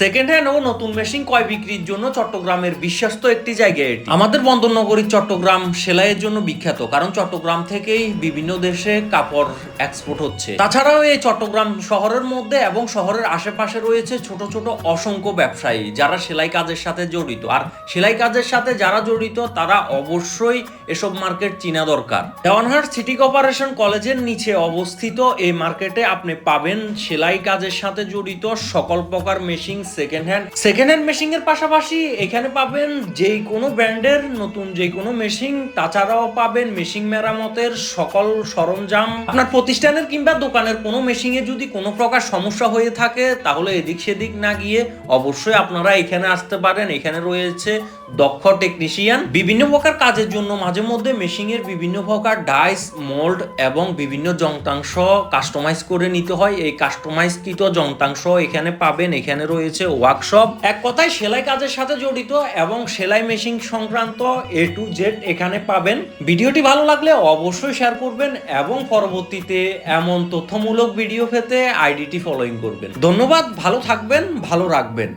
Second hand ও নতুন machine ক্রয় বিক্রির জন্য চট্টগ্রামের বিশ্বস্ত একটি জায়গা এটি? আমাদের বন্দরনগরীর চট্টগ্রাম সেলাইয়ের জন্য বিখ্যাত, কারণ চট্টগ্রাম থেকেই বিভিন্ন দেশে কাপড় এক্সপোর্ট হচ্ছে। তাছাড়াও এই চট্টগ্রাম শহরের মধ্যে এবং শহরের আশেপাশে রয়েছে ছোট ছোট অসংখ্য ব্যবসায়ী, যারা সেলাই কাজের সাথে জড়িত। আর সেলাই কাজের সাথে যারা জড়িত, তারা অবশ্যই এসব মার্কেট চিনা দরকার। দেওয়ানহাট সিটি কর্পোরেশন কলেজের নিচে অবস্থিত এই মার্কেটে আপনি পাবেন সেলাই কাজের সাথে জড়িত সকল প্রকার machine second hand second hand machine এর পাশাপাশি এখানে পাবেন যে কোনো ব্র্যান্ডের নতুন যে কোনো মেশিন তাছাড়াও পাবেন মেশিন মেরামতের সকল সরঞ্জাম। আপনার প্রতিষ্ঠানের কিংবা দোকানের কোনো মেশিনে যদি কোনো প্রকার সমস্যা হয়ে থাকে, তাহলে এদিক সেদিক না গিয়ে অবশ্যই আপনারা এখানে আসতে পারেন। এখানে রয়েছে দক্ষ টেকনিশিয়ান বিভিন্ন প্রকার কাজের জন্য মাঝে মধ্যে মেশিনের বিভিন্ন প্রকার ডাইস মোল্ড এবং বিভিন্ন যন্ত্রাংশ কাস্টমাইজ করে নিতে হয়। এই কাস্টমাইজকৃত যন্ত্রাংশ এখানে পাবেন। এখানে রয়েছে ওয়ার্কশপ এক কথায় সেলাই কাজের সাথে জড়িত এবং সেলাই মেশিন সংক্রান্ত এ টু জেড এখানে পাবেন। ভিডিওটি ভালো লাগলে অবশ্যই শেয়ার করবেন এবং পরবর্তীতে এমন তথ্যমূলক ভিডিও পেতে আইডিটি ফলোইং করবেন। ধন্যবাদ, ভালো থাকবেন, ভালো রাখবেন।